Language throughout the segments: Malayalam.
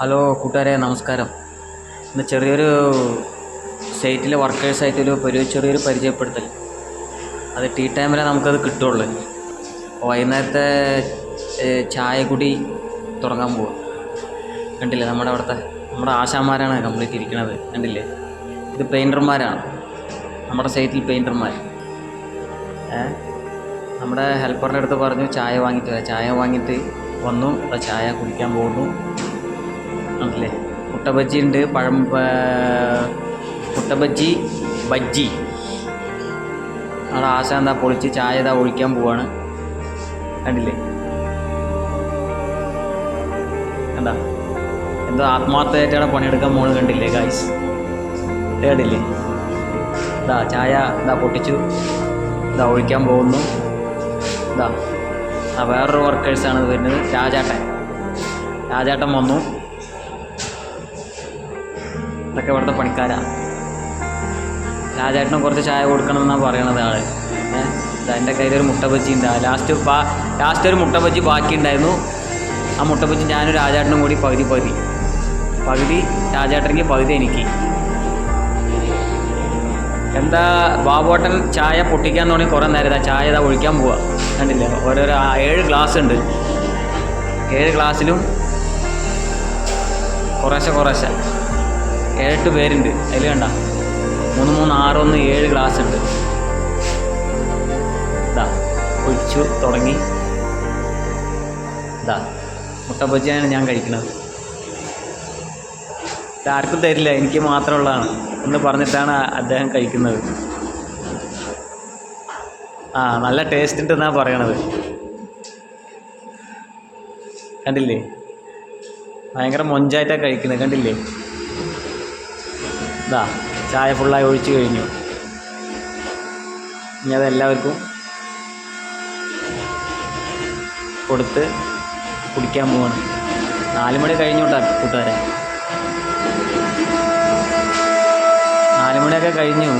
ഹലോ കൂട്ടുകാരെ നമസ്കാരം. ഇന്ന് ചെറിയൊരു സൈറ്റിലെ വർക്കേഴ്സായിട്ടൊരു ഒരു ചെറിയൊരു പരിചയപ്പെടുത്തൽ. അത് ടീ ടൈമിലെ നമുക്കത് കിട്ടുള്ളൂ. വൈകുന്നേരത്തെ ചായ കുടി തുടങ്ങാൻ പോകും കണ്ടില്ലേ നമ്മുടെ അവിടുത്തെ നമ്മുടെ ആശാന്മാരാണ് കംപ്ലീറ്റ് ഇരിക്കുന്നത് കണ്ടില്ലേ? ഇത് പെയിന്റർമാരാണ് നമ്മുടെ സൈറ്റിൽ പെയിന്റർമാർ നമ്മുടെ ഹെൽപ്പറിന്റെ അടുത്ത് പറഞ്ഞു ചായ വാങ്ങിയിട്ട് ചായ വാങ്ങിയിട്ട് വന്നു ചായ കുടിക്കാൻ പോകുന്നു. ആണല്ലേ മുട്ടബജ്ജി ഉണ്ട് പഴം മുട്ട ബജ്ജി. അവിടെ ആശ എന്താ പൊളിച്ച് ചായ ഇതാ ഒഴിക്കാൻ പോവാണ്. കണ്ടില്ലേ? എന്താ എന്തോ ആത്മാർത്ഥമായിട്ടാണ് പണിയെടുക്കാൻ മോൾ കണ്ടില്ലേ ഗായ്സ് കണ്ടില്ലേ? ഇതാ ചായ ഇതാ പൊട്ടിച്ചു. ഇതാ ഒഴിക്കാൻ പോകുന്നു. ഇതാ ആ വേറൊരു വർക്കേഴ്സാണ് വരുന്നത്. രാജാട്ടൻ. രാജാട്ടൻ വന്നു. ഇതൊക്കെ ഇവിടുത്തെ പണിക്കാരാ. രാജേട്ടനും കുറച്ച് ചായ കൊടുക്കണം എന്നാണ് പറയണത് ആൾ. എന്റെ കയ്യിൽ ഒരു മുട്ട ബജ്ജി ഉണ്ട്. ലാസ്റ്റ് ലാസ്റ്റ് ഒരു മുട്ട ബജ്ജി ബാക്കി ഉണ്ടായിരുന്നു ആ മുട്ട ബജ്ജി ഞാനും രാജേട്ടനും കൂടി പകുതി പകുതി. പകുതി രാജേട്ടനെങ്കിൽ പകുതി എനിക്ക്. എന്താ ബാബോട്ടൻ ചായ പൊട്ടിക്കാൻ തുടങ്ങി കുറേ നേരം. ഇതാ ചായ ഇതാ ഒഴിക്കാൻ പോവാ. കണ്ടില്ല? ഓരോരോ ഏഴ് ഗ്ലാസ് ഉണ്ട്. ഏഴ് ഗ്ലാസ്സിലും കുറേശ്ശെ കുറേശ്ശെ. ഏഴെട്ട് പേരുണ്ട്. അതിൽ കണ്ട. മൂന്ന് മൂന്ന് ആറ് ഒന്ന് ഏഴ് ഗ്ലാസ് ഉണ്ട്. ഇതാ ഒഴിച്ചു തുടങ്ങി. ഇതാ മുട്ട പൊച്ചിയാണ് ഞാൻ കഴിക്കുന്നത് ഇതാർക്കും തരില്ല എനിക്ക് മാത്രമുള്ളതാണ്. എന്ന് പറഞ്ഞിട്ടാണ് അദ്ദേഹം കഴിക്കുന്നത്. ആ നല്ല ടേസ്റ്റ് ഉണ്ടെന്നാണ് പറയണത്. കണ്ടില്ലേ? ഭയങ്കര മൊഞ്ചായിട്ടാണ് കഴിക്കുന്നത് കണ്ടില്ലേ? ഇതാ ചായ ഫുള്ളായി ഒഴിച്ചു കഴിഞ്ഞു. ഇനി അതെല്ലാവർക്കും കൊടുത്ത് കുടിക്കാൻ പോവാണ്. നാല് മണി കഴിഞ്ഞോട്ടാ കൂട്ടുകാരെ. നാല് മണിയൊക്കെ കഴിഞ്ഞു.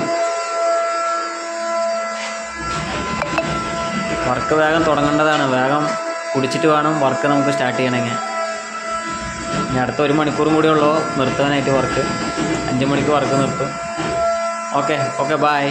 വർക്ക് വേഗം തുടങ്ങേണ്ടതാണ്. വേഗം കുടിച്ചിട്ട് വേണം വർക്ക് നമുക്ക് സ്റ്റാർട്ട് ചെയ്യണമെങ്കിൽ. ഇനി അടുത്ത ഒരു മണിക്കൂറും കൂടി ഉള്ളൂ നിർത്താനായിട്ട് വർക്ക് അഞ്ച് മണിക്ക് വർക്ക് നിർത്തും. Okay okay bye